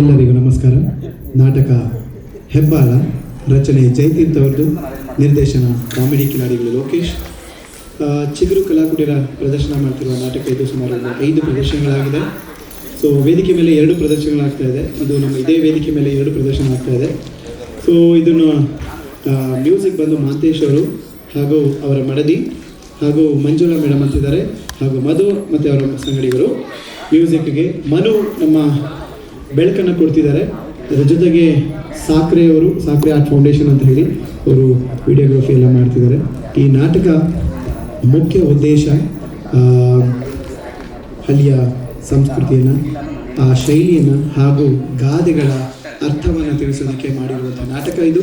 ಎಲ್ಲರಿಗೂ ನಮಸ್ಕಾರ. ನಾಟಕ ಹೆಬ್ಬಾಳ ರಚನೆ ಜಯತೀರ್ಥ ಅವರದು ನಿರ್ದೇಶನ ಕಾಮಿಡಿ ಕಿಲಾಡಿಗಳು ಲೋಕೇಶ್. ಚಿಗುರು ಕಲಾಕುಟೀರ ಪ್ರದರ್ಶನ ಮಾಡ್ತಿರುವ ನಾಟಕ ಇದು ಸುಮಾರು ಐದು ಪ್ರದರ್ಶನಗಳಾಗಿದೆ. ಸೊ ವೇದಿಕೆ ಮೇಲೆ ಎರಡು ಪ್ರದರ್ಶನಗಳಾಗ್ತಾ ಇದೆ. ಅದು ನಮ್ಮ ಇದೇ ವೇದಿಕೆ ಮೇಲೆ ಎರಡು ಪ್ರದರ್ಶನ ಆಗ್ತಾ ಇದೆ. ಸೊ ಇದನ್ನು ಮ್ಯೂಸಿಕ್ ಬಂದು ಮಹಾಂತೇಶ್ ಅವರು ಹಾಗೂ ಅವರ ಮಡದಿ ಹಾಗೂ ಮಂಜುಳಾ ಮೇಡಮ್ ಅಂತಿದ್ದಾರೆ ಹಾಗೂ ಮಧು ಮತ್ತು ಅವರ ಸಂಗಡಿಗರು. ಮ್ಯೂಸಿಕ್ಗೆ ಮನು ನಮ್ಮ ಬೆಳಕನ್ನು ಕೊಡ್ತಿದ್ದಾರೆ. ಅದರ ಜೊತೆಗೆ ಸಾಕ್ರೆ ಅವರು, ಸಾಕ್ರೆ ಆರ್ಟ್ ಫೌಂಡೇಶನ್ ಅಂತ ಹೇಳಿ ಅವರು ವಿಡಿಯೋಗ್ರಫಿ ಎಲ್ಲ ಮಾಡ್ತಿದ್ದಾರೆ. ಈ ನಾಟಕ ಮುಖ್ಯ ಉದ್ದೇಶ ಅಲ್ಲಿಯ ಸಂಸ್ಕೃತಿಯನ್ನು, ಆ ಶೈಲಿಯನ್ನು ಹಾಗೂ ಗಾದೆಗಳ ಅರ್ಥವನ್ನು ತಿಳಿಸೋದಕ್ಕೆ ಮಾಡಿರುವಂಥ ನಾಟಕ ಇದು.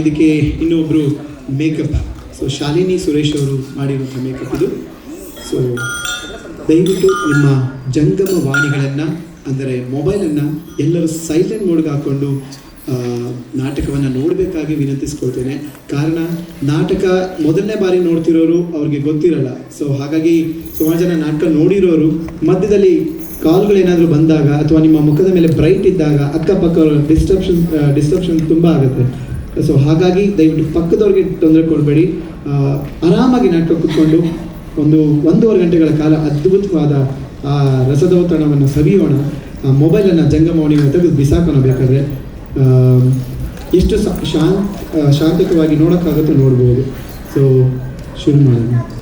ಇದಕ್ಕೆ ಇನ್ನೊಬ್ಬರು ಮೇಕಪ್, ಸೊ ಶಾಲಿನಿ ಸುರೇಶ್ ಅವರು ಮಾಡಿರುವಂಥ ಮೇಕಪ್ ಇದು. ಸೊ ದಯವಿಟ್ಟು ನಿಮ್ಮ ಜಂಗಮ ವಾಣಿಗಳನ್ನು ಅಂದರೆ ಮೊಬೈಲನ್ನು ಎಲ್ಲರೂ ಸೈಲೆಂಟ್ ಮೋಡ್ಗೆ ಹಾಕ್ಕೊಂಡು ನಾಟಕವನ್ನು ನೋಡಬೇಕಾಗಿ ವಿನಂತಿಸ್ಕೊಳ್ತೇನೆ. ಕಾರಣ, ನಾಟಕ ಮೊದಲನೇ ಬಾರಿ ನೋಡ್ತಿರೋರು ಅವ್ರಿಗೆ ಗೊತ್ತಿರಲ್ಲ. ಸೊ ಹಾಗಾಗಿ ಸುಮಾರು ಜನ ನಾಟಕ ನೋಡಿರೋರು, ಮಧ್ಯದಲ್ಲಿ ಕಾಲ್ಗಳೇನಾದರೂ ಬಂದಾಗ ಅಥವಾ ನಿಮ್ಮ ಮುಖದ ಮೇಲೆ ಬ್ರೈಟ್ ಇದ್ದಾಗ ಅಕ್ಕಪಕ್ಕ ಡಿಸ್ಟ್ರಪ್ಷನ್ ಡಿಸ್ಟ್ರಪ್ಷನ್ ತುಂಬ ಆಗುತ್ತೆ. ಸೊ ಹಾಗಾಗಿ ದಯವಿಟ್ಟು ಪಕ್ಕದವ್ರಿಗೆ ತೊಂದರೆ ಕೊಡಬೇಡಿ. ಆರಾಮಾಗಿ ನಾಟಕ ಕೂತ್ಕೊಂಡು ಒಂದು ಒಂದೂವರೆ ಗಂಟೆಗಳ ಕಾಲ ಅದ್ಭುತವಾದ ಆ, ರಸದೌತಣವನ್ನು ಸವಿಯೋಣ. ಆ, ಮೊಬೈಲನ್ನು ಜಂಗಮವಣಿಯನ್ನು ತೆಗೆದು ಬಿಸಾಕೋಣ ಬೇಕಾದರೆ. ಶಾಂತ ಶಾಂತಿಕವಾಗಿ ನೋಡೋಕ್ಕಾಗುತ್ತೋ ನೋಡ್ಬೋದು. ಸೊ ಶುರು ಮಾಡೋಣ.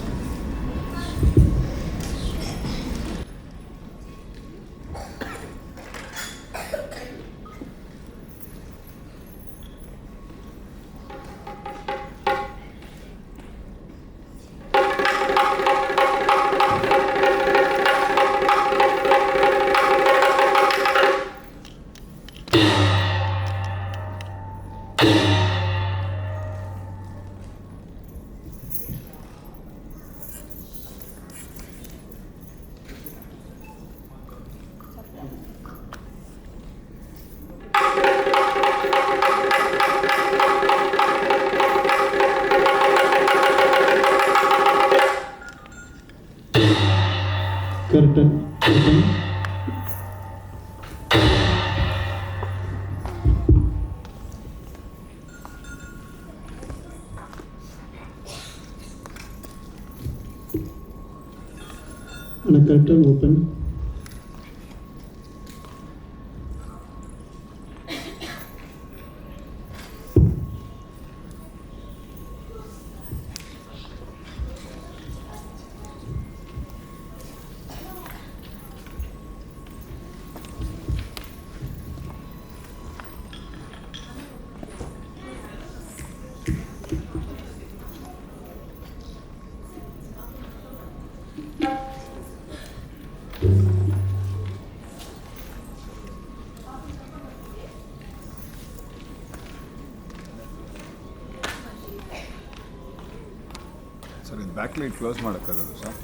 Thank you. ಲೈಟ್ ಕ್ಲೋಸ್ ಮಾಡೋಕ್ಕಾಗಲ್ಲ ಸರ್?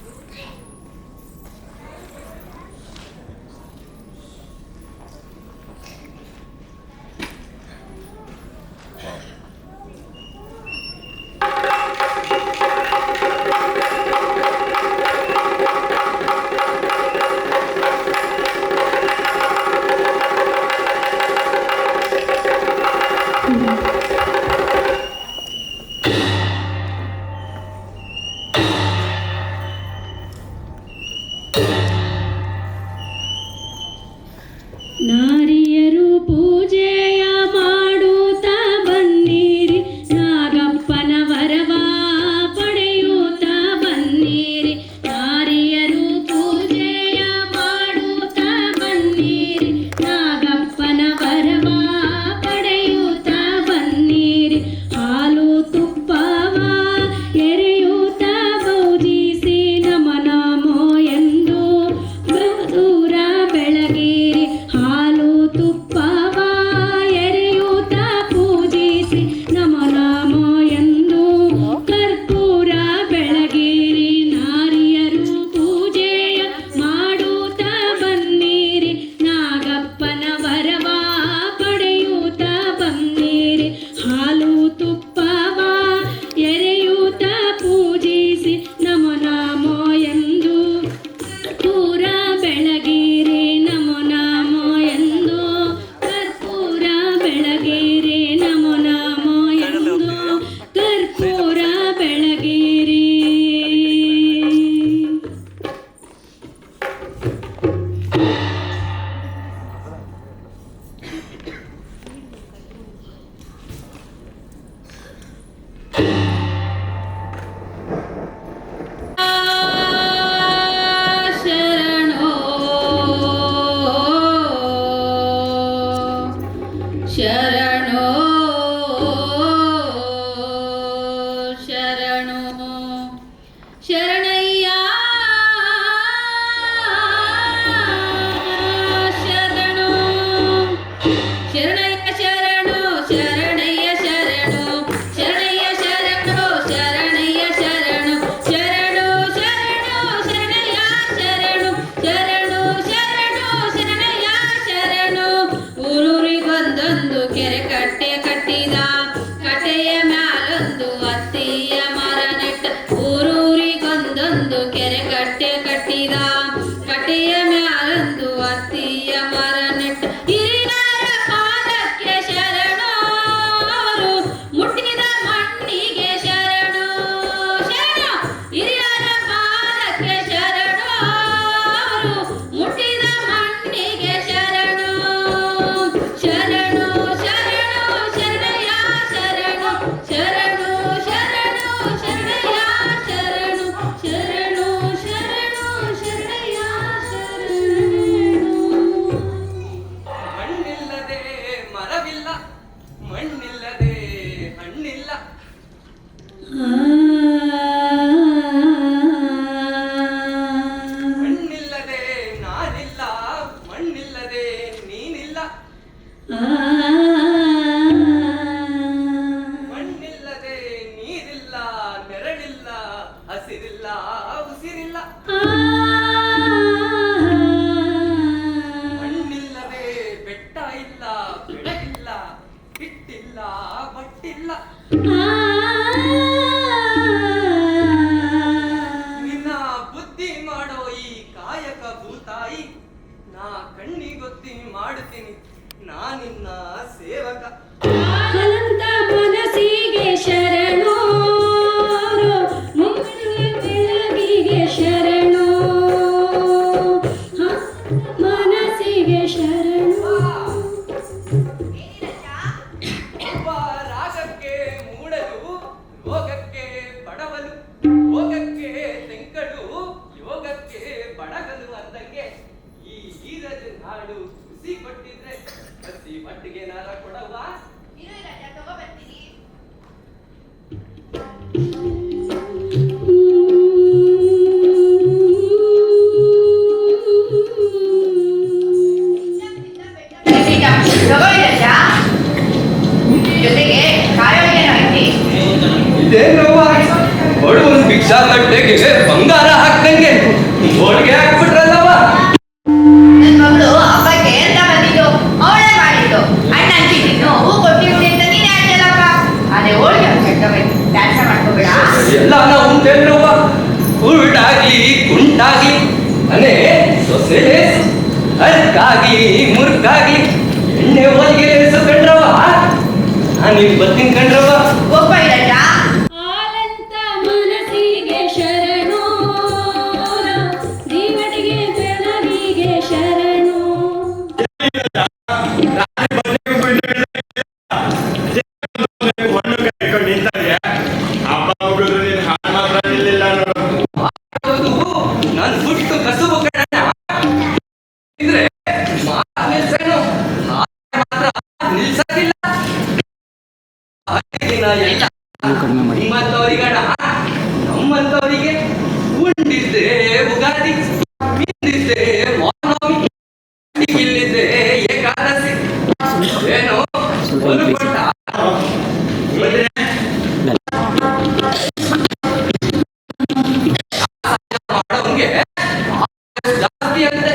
ಕಡಿಮೆ ಮಾಡಿ ನಮ್ಮಂತವರಿಗೆ ಉಂಡಿದ್ದೆ ಉಗಾದಿ ತಿಂದಿದ್ದೆ ಇಲ್ಲಿದ್ದೆ ಏಕಾದಶಿ. ಏನು ಜಾಸ್ತಿ ಅಂದ್ರೆ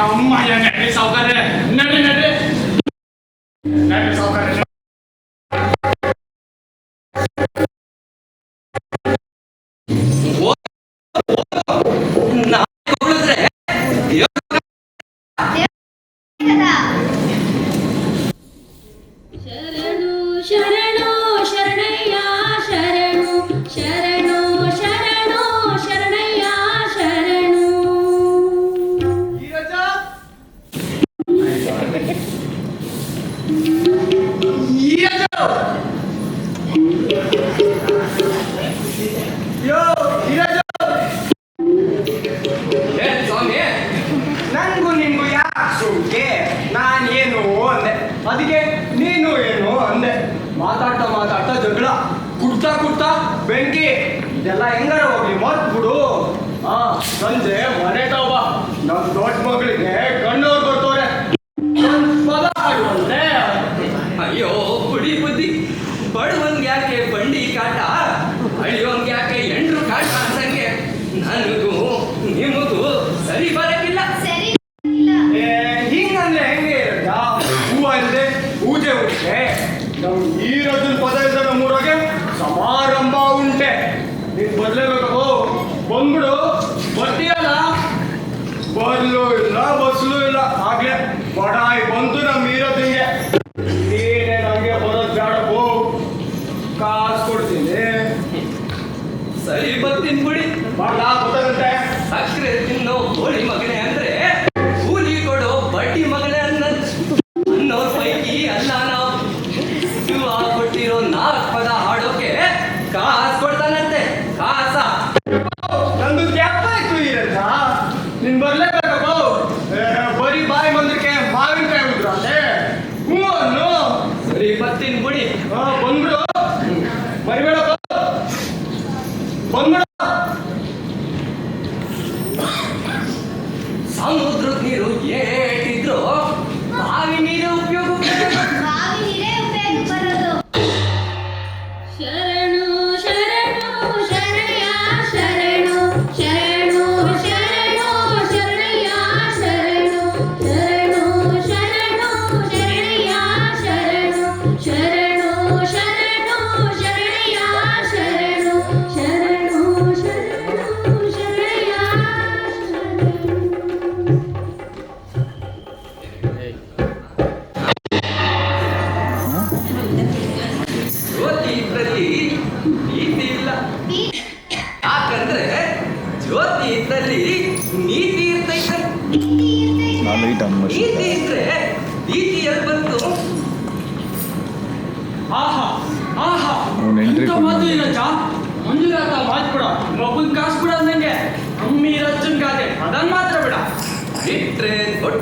kau mah yang nak risaukan dia. Nenek Yo! Yo! ಯಾಕೆ ಬಂಡಿ ಕಾಟ? ಅಳಿಯೋಂಗ್ಯಾಕೆ ಯಾಕೆ ಎಂಟ್ರು ಕಾಟ ಅನ್ಸಂಗೆ? ನನಗೂ ತಿನ್ಬಿಡಿ. ಬಹಳ ತಿನ್ನು. ಹೋಳಿ ಮಗನೇ ಅಂತ సముద్రు నీరు ఏ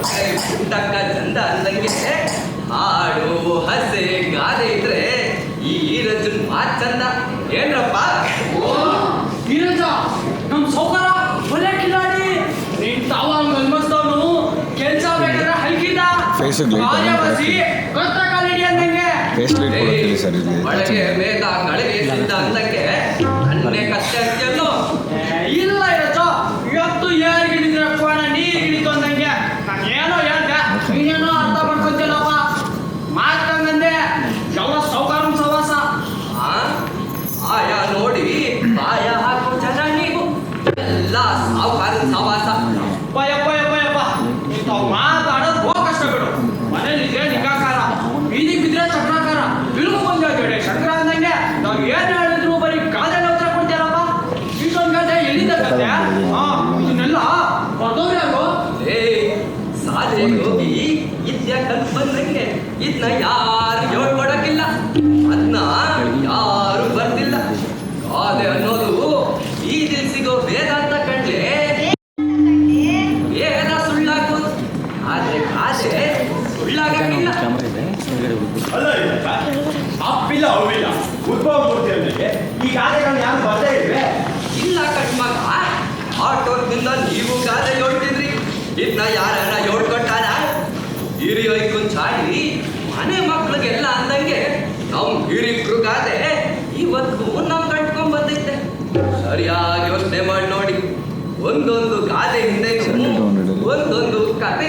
ಚಂದ ಹಾಡು ಹಸೆ ಗಾದೆ ಇದ್ರೆ ಈ ಈರಜನ್ ಮಾತ್ ಚಂದ. ಏನ್ರಪ್ಪ? ಈರಜ ನಮ್ಮ ಸೌಕರ ಒಳ್ಳೆ ಕಿಲಾಡಿ. ನೀನ್ ತಾವ ಕೆಲ್ಸ ಬೇಕಾದ್ರೆ ಹಲ್ಕಿದ ಕಷ್ಟ ಕಾಲಿಡಿ ಅಂದಂಗೆ? ಒಳಗೆ ಮೇಘ ಗಳಿಗೆ ಅಂದಕ್ಕೆ ಅನ್ನೇ ಕಷ್ಟ ಇಲ್ಲ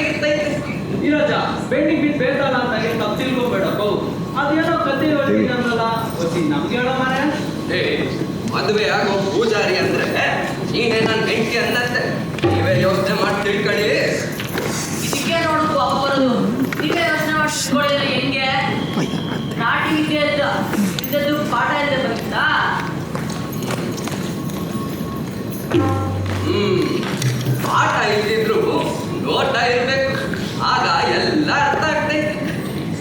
ಇರ್ತೈತೆ ಇರೋಜ ಬೆಂಡಿಗೆ ಬಿದ್ದು ಬೇತಾಳ ಅಂತ ತಪ್ಪು ತಿಳ್ಕೊಬೇಡ ಅದೇನೋ ಕತೆ ಹೇಳ್ತಿದ್ದಲ್ಲ ಒತ್ತಿ ನಮ್ಗೆ ಹೇಳೋ ಮನೆ? ಏ ಮದುವೆ ಆಗೋ ಪೂಜಾರಿ ಅಂದ್ರೆ ನೀನೇ ನನ್ನ ಹೆಂಡತಿ ಅನ್ನತ್ತೆ. ನೀವೇ ಯೋಚನೆ ಮಾಡಿ ತಿಳ್ಕೊಳ್ಳಿ. ಇದಕ್ಕೆ ನೋಡು ಬರೋದು ನೀವೇ ಯೋಚನೆ ಮಾಡಿಕೊಳ್ಳಿಲ್ಲ ಹೆಂಗೆ? ನಾಟಿ ಇದೆ ಅಂತ. ಇದ್ದದ್ದು ಪಾಠ ಇದೆ ಬರ್ತಾ ಹ್ಮ್ ಪಾಠ ಇದ್ದಿದ್ರು ಗೋಟ ಇರ್ಬೇಕು ಆಗ ಎಲ್ಲ